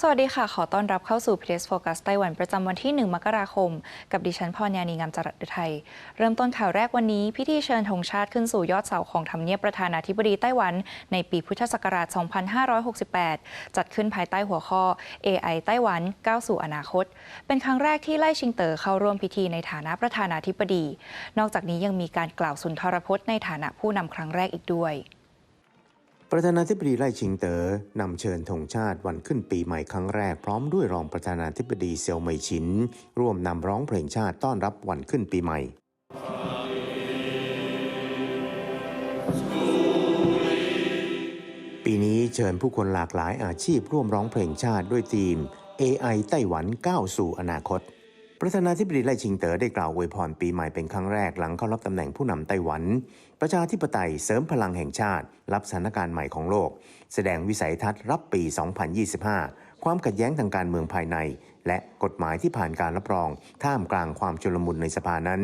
สวัสดีค่ะ ขอต้อนรับเข้าสู่ PS Focus ไต้หวันประจำวันที่ 1 มกราคม กับดิฉันพรยานีงามจรัสไทย เริ่มต้นข่าวแรกวันนี้ พิธีเชิญธงชาติขึ้นสู่ยอดเสาของทำเนียบประธานาธิบดีไต้หวัน ในปีพุทธศักราช 2568 จัดขึ้นภายใต้หัวข้อ AI ไต้หวันก้าวสู่อนาคต เป็นครั้งแรกที่ไล่ชิงเต๋อเข้าร่วมพิธีในฐานะประธานาธิบดี นอกจากนี้ยังมีการกล่าวสุนทรพจน์ในฐานะผู้นำครั้งแรกอีกด้วย ประธานาธิบดีไล่ชิงเตอ๋อนำเชิญธงชาติวันขึ้นปีใหม่ครั้งแรกพร้อมด้วยรองประธานาธิบดีเซียวเหมยชิน ร่วมนำร้องเพลงชาติต้อนรับวันขึ้นปีใหม่ปีนี้เชิญผู้คนหลากหลายอาชีพร่วมร้องเพลงชาติด้วยธีม AI ไต้หวันก้าวสู่อนาคต ประธานาธิบดีไล่ชิงเต๋อได้กล่าวอวยพรปีใหม่เป็นครั้งแรกหลังเข้ารับตำแหน่งผู้นำไต้หวัน ประชาธิปไตยเสริมพลังแห่งชาติ รับสถานการณ์ใหม่ของโลก แสดงวิสัยทัศน์รับปี 2025 ความขัดแย้งทางการเมืองภายใน และกฎหมายที่ผ่านการรับรอง ท่ามกลางความชุลมุนในสภานั้น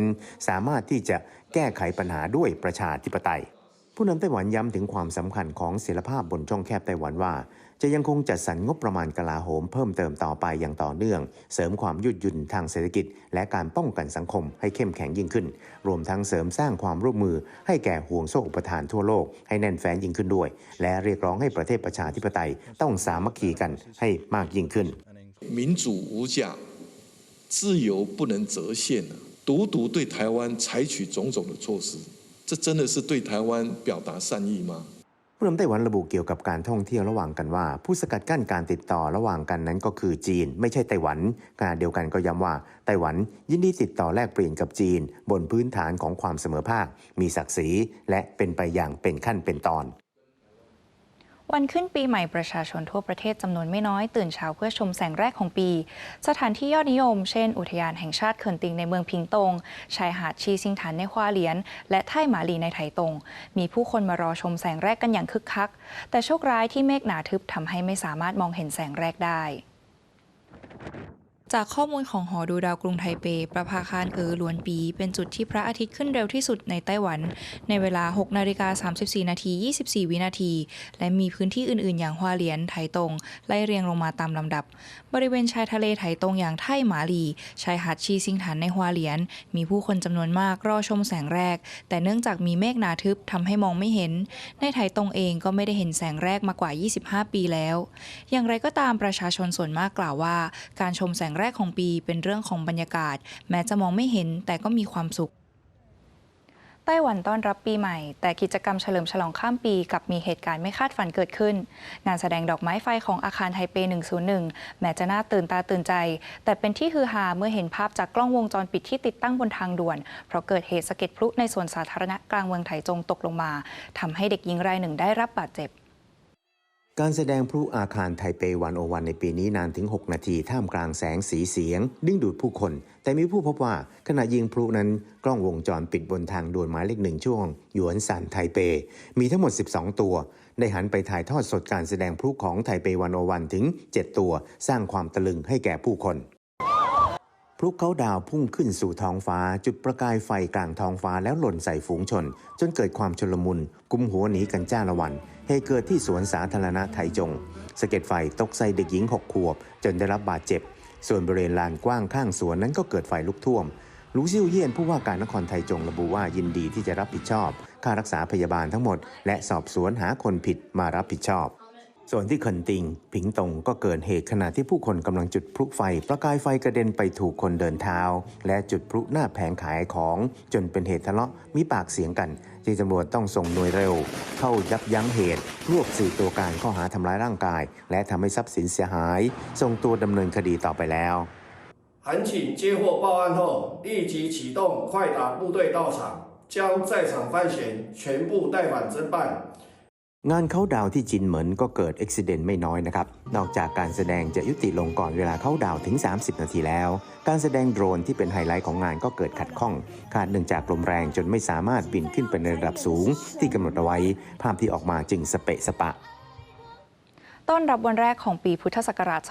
สามารถที่จะแก้ไขปัญหาด้วยประชาธิปไตย ผู้นำไต้หวันย้ำถึงความสำคัญของศิลภาพบนช่องแคบไต้หวันว่า จะยังคงจัดสรรงบประมาณกลาโหมเพิ่มเติมต่อไปอย่างต่อเนื่อง เสริมความยืดหยุ่นทางเศรษฐกิจ และการป้องกันสังคมให้เข้มแข็งยิ่งขึ้น รวมทั้งเสริมสร้างความร่วมมือ ให้แก่ห่วงโซ่อุปทานทั่วโลกให้แน่นแฟ้นยิ่งขึ้นด้วย และเรียกร้องให้ประเทศประชาธิปไตยต้องสามัคคีกันให้มากยิ่งขึ้น 民主无价，自由不能折现啊！独独对台湾采取种种的措施， 这真的是对台湾表达善意吗？ ผู้นำไต้หวันระบุเกี่ยวกับการท่องเที่ยวระหว่างกันว่า ผู้สกัดกั้นการติดต่อระหว่างกันนั้นก็คือจีน ไม่ใช่ไต้หวันขณะเดียวกันก็ย้ำว่าไต้หวันยินดีติดต่อแลกเปลี่ยนกับจีน บนพื้นฐานของความเสมอภาค มีศักดิ์ศรีและเป็นไปอย่างเป็นขั้นเป็นตอน วันขึ้นปีใหม่ประชาชนทั่วประเทศจำนวนไม่น้อย ตื่นเช้าเพื่อชมแสงแรกของปี สถานที่ยอดนิยม เช่น อุทยานแห่งชาติเขินติงในเมืองพิงตง ชายหาดชีซิงถันในควาเหลียน และไท่หมาลีในไถตง มีผู้คนมารอชมแสงแรกกันอย่างคึกคัก แต่โชคร้ายที่เมฆหนาทึบทำให้ไม่สามารถมองเห็นแสงแรกได้ จากข้อมูลของหอดูดาวกรุงไทเป ประภาคารเออหลวนปี เป็นจุดที่พระอาทิตย์ขึ้นเร็วที่สุดในไต้หวัน ในเวลา 6 นาฬิกา 34 นาที 24 วินาที และมีพื้นที่อื่น ๆ อย่างฮวาเหลียน ไถตง ไล่เรียงลงมาตามลำดับ บริเวณชายทะเลไถตงอย่างไท่หมาลี ชายหาดชีซิงถันในฮวาเหลียน มีผู้คนจำนวนมากรอชมแสงแรก แต่เนื่องจากมีเมฆหนาทึบทำให้มองไม่เห็น ในไถตงเองก็ไม่ได้เห็นแสงแรกมากว่า 25 ปีแล้ว อย่างไรก็ตามประชาชนส่วนมากกล่าวว่า การชมแสงแรกแรกของปีเป็นเรื่องของบรรยากาศ แม้จะมองไม่เห็นแต่ก็มีความสุข ไต้หวันต้อนรับปีใหม่ แต่กิจกรรมเฉลิมฉลองข้ามปีกับมีเหตุการณ์ไม่คาดฝันเกิดขึ้น งานแสดงดอกไม้ไฟของอาคารไทเป 101 แม้จะน่าตื่นตาตื่นใจ แต่เป็นที่ฮือฮาเมื่อเห็นภาพจากกล้องวงจรปิดที่ติดตั้งบนทางด่วน เพราะเกิดเหตุสะเก็ดพลุในสวนสาธารณะกลางเมืองไถจงตกลงมาทำให้เด็กหญิงรายหนึ่งได้รับบาดเจ็บ การแสดงพลุอาคารไทเปวันโอวันในปีนี้นานถึง 6 นาทีท่ามกลางแสงสีเสียง ดึงดูดผู้คน แต่มีผู้พบว่าขณะยิงพลุนั้นกล้องวงจรปิดบนทางด่วนหมายเลขหนึ่งช่วง หยวนสันไทเป มีทั้งหมด 12 ตัว ได้หันไปถ่ายทอดสดการแสดงพลุของไทเปวันโอวันถึง 7 ตัว สร้างความตะลึงให้แก่ผู้คน ลุเขาดาวพุ่งขึ้นสู่ท้องฟ้า จุดประกายไฟกลางท้องฟ้าแล้วหล่นใส่ฝูงชน จนเกิดความชลมุน กุมหัวหนีกันจ้าละวันเหตุเกิดที่สวนสาธารณะไทจงสะเก็ดไฟตกใส่เด็กหญิง6ขวบ จนได้รับบาดเจ็บ ส่วนบริเวณลานกว้างข้างสวนนั้นก็เกิดไฟลุกท่วมลูซิ่วเยี่ยนผู้ว่าการนครไทจงระบุว่ายินดีที่จะรับผิดชอบ ค่ารักษาพยาบาลทั้งหมด และสอบสวนหาคนผิดมารับผิดชอบ ส่วนที่เคินติง ผิงตงก็เกิดเหตุขณะที่ผู้คนกำลังจุดพลุไฟ ประกายไฟกระเด็นไปถูกคนเดินเท้า และจุดพลุหน้าแผงขายของ จนเป็นเหตุทะเลาะมีปากเสียงกันที่ตำรวจต้องส่งหน่วยเร็ว เข้ายับยั้งเหตุ รวบสี่ตัวการข้อหาทำร้ายร่างกาย และทำให้ทรัพย์สินเสียหาย ส่งตัวดำเนินคดีต่อไปแล้ว 函请接获报案后，立即启动快打部队到场，将在场犯嫌全部带返侦办。 งานเข้าดาวที่จินเหมินก็เกิดอุบิเหตุไม่น้อยนะครับ นอกจากการแสดงจะยุติลงก่อนเวลาเข้าดาวถึง 30 นาทีแล้ว การแสดงโดรนที่เป็นไฮไลท์ของงานก็เกิดขัดข้อง ขาดเนื่องจากลมแรงจนไม่สามารถบินขึ้นไปในระดับสูง ที่กำหนดเอาไว้ ภาพที่ออกมาจึงสเปะสปะ ต้อนรับวันแรกของปีพุทธศักราช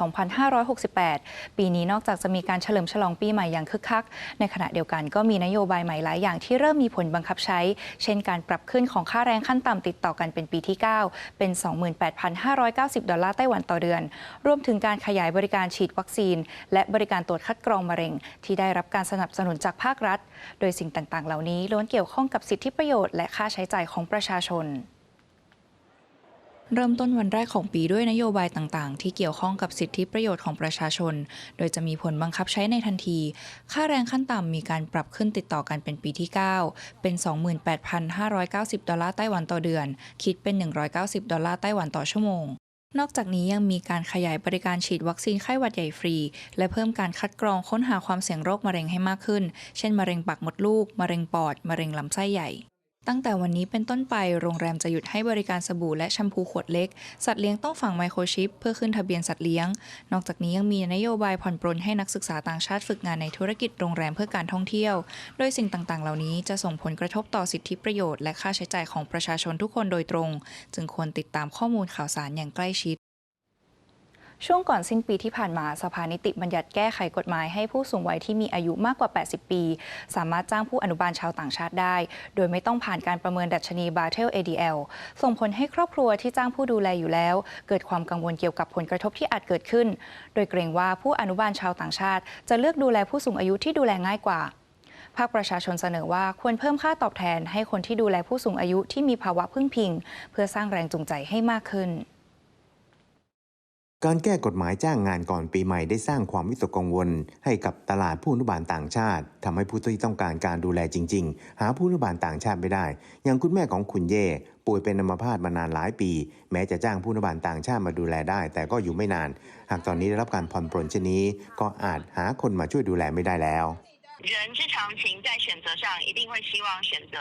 2568 ปีนี้นอกจากจะมีการเฉลิมฉลองปีใหม่อย่างคึกคัก ในขณะเดียวกันก็มีนโยบายใหม่หลายอย่างที่เริ่มมีผลบังคับใช้ เช่นการปรับขึ้นของค่าแรงขั้นต่ำติดต่อกันเป็นปีที่ 9 เป็น 28,590 ดอลลาร์ไต้หวันต่อเดือน รวมถึงการขยายบริการฉีดวัคซีน และบริการตรวจคัดกรองมะเร็ง ที่ได้รับการสนับสนุนจากภาครัฐ โดยสิ่งต่างๆ เหล่านี้ล้วนเกี่ยวข้องกับสิทธิประโยชน์และค่าใช้จ่ายของประชาชน เริ่มต้นวันแรกของปีด้วยนโยบายต่างๆ ที่เกี่ยวข้องกับสิทธิประโยชน์ของประชาชน โดยจะมีผลบังคับใช้ในทันที ค่าแรงขั้นต่ำมีการปรับขึ้นติดต่อกันเป็นปีที่ 9 เป็น 28,590 ดอลลาร์ไต้หวันต่อเดือน คิดเป็น 190 ดอลลาร์ไต้หวันต่อชั่วโมงนอกจากนี้ยังมีการขยายบริการฉีดวัคซีนไข้หวัดใหญ่ฟรี และเพิ่มการคัดกรองค้นหาความเสี่ยงโรคมะเร็งให้มากขึ้น เช่น มะเร็งปากมดลูก มะเร็งปอด มะเร็งลำไส้ใหญ่ ตั้งแต่วันนี้เป็นต้นไปโรงแรมจะหยุดให้บริการสบู่และแชมพูขวดเล็ก สัตว์เลี้ยงต้องฝังไมโครชิป เพื่อขึ้นทะเบียนสัตว์เลี้ยง นอกจากนี้ยังมีนโยบายผ่อนปรนให้นักศึกษาต่างชาติฝึกงานในธุรกิจโรงแรมเพื่อการท่องเที่ยว โดยสิ่งต่างๆ เหล่านี้จะส่งผลกระทบต่อสิทธิประโยชน์และค่าใช้จ่ายของประชาชนทุกคนโดยตรง จึงควรติดตามข้อมูลข่าวสารอย่างใกล้ชิด ช่วงก่อนสิ้นปีที่ผ่านมาสภานิติบัญญัติแก้ไขกฎหมายให้ผู้สูงวัยที่มีอายุมากกว่า 80 ปี สามารถจ้างผู้อนุบาลชาวต่างชาติได้ โดยไม่ต้องผ่านการประเมินดัชนีบาเทล ADL ส่งผลให้ครอบครัวที่จ้างผู้ดูแลอยู่แล้ว เกิดความกังวลเกี่ยวกับผลกระทบที่อาจเกิดขึ้น โดยเกรงว่าผู้อนุบาลชาวต่างชาติ จะเลือกดูแลผู้สูงอายุที่ดูแลง่ายกว่าภาคประชาชนเสนอว่าควรเพิ่มค่าตอบแทนให้คนที่ดูแลผู้สูงอายุที่มีภาวะพึ่งพิง เพื่อสร้างแรงจูงใจให้มากขึ้น การแก้กฎหมายจ้างงานก่อนปีใหม่ได้สร้างความวิตกกังวล ให้กับตลาดผู้อนุบาลต่างชาติทำให้ผู้ที่ต้องการการดูแลจริง ๆ หาผู้อนุบาลต่างชาติไม่ได้ อย่างคุณแม่ของคุณเย่ป่วยเป็นอัมพาตมานานหลายปี แม้จะจ้างผู้อนุบาลต่างชาติมาดูแลได้ แต่ก็อยู่ไม่นาน หากตอนนี้ได้รับการผ่อนปรนเช่นนี้ ก็อาจหาคนมาช่วยดูแลไม่ได้แล้ว 人之常情，在选择上一定会希望选择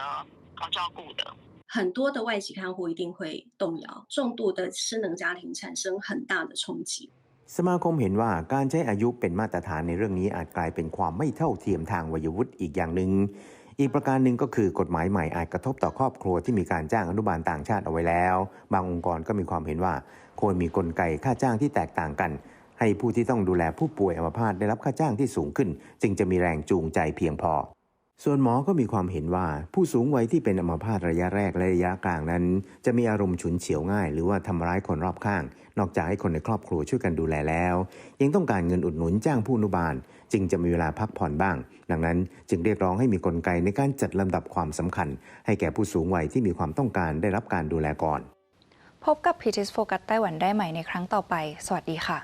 好照顾的。 很多的外籍看护一定会动摇，重度的失能家庭产生很大的冲击。 สมาคมเห็นว่าการใช้อายุเป็นมาตรฐานในเรื่องนี้อาจกลายเป็นความไม่เท่าเทียมทางวัยวุฒิอีกอย่างหนึ่ง อีกประการหนึ่งก็คือกฎหมายใหม่อาจกระทบต่อครอบครัวที่มีการจ้างอนุบาลต่างชาติเอาไว้แล้ว บางองค์กรก็มีความเห็นว่า ควรมีกลไกค่าจ้างที่แตกต่างกัน ให้ผู้ที่ต้องดูแลผู้ป่วยอัมพาตได้รับค่าจ้างที่สูงขึ้น จึงจะมีแรงจูงใจเพียงพอ ส่วนหมอก็มีความเห็นว่าผู้สูงวัยที่เป็นอัมพาตระยะแรกและระยะกลางนั้น จะมีอารมณ์ฉุนเฉียวง่าย หรือว่าทำร้ายคนรอบข้าง นอกจากให้คนในครอบครัวช่วยกันดูแลแล้ว ยังต้องการเงินอุดหนุนจ้างผู้อนุบาล จึงจะมีเวลาพักผ่อนบ้าง ดังนั้นจึงเรียกร้องให้มีกลไกในการจัดลำดับความสำคัญ ให้แก่ผู้สูงวัยที่มีความต้องการได้รับการดูแลก่อน พบกับ p t ิ s Focus ไต้หวันได้ใหม่ในครั้งต่อไป สวัสดีค่ะ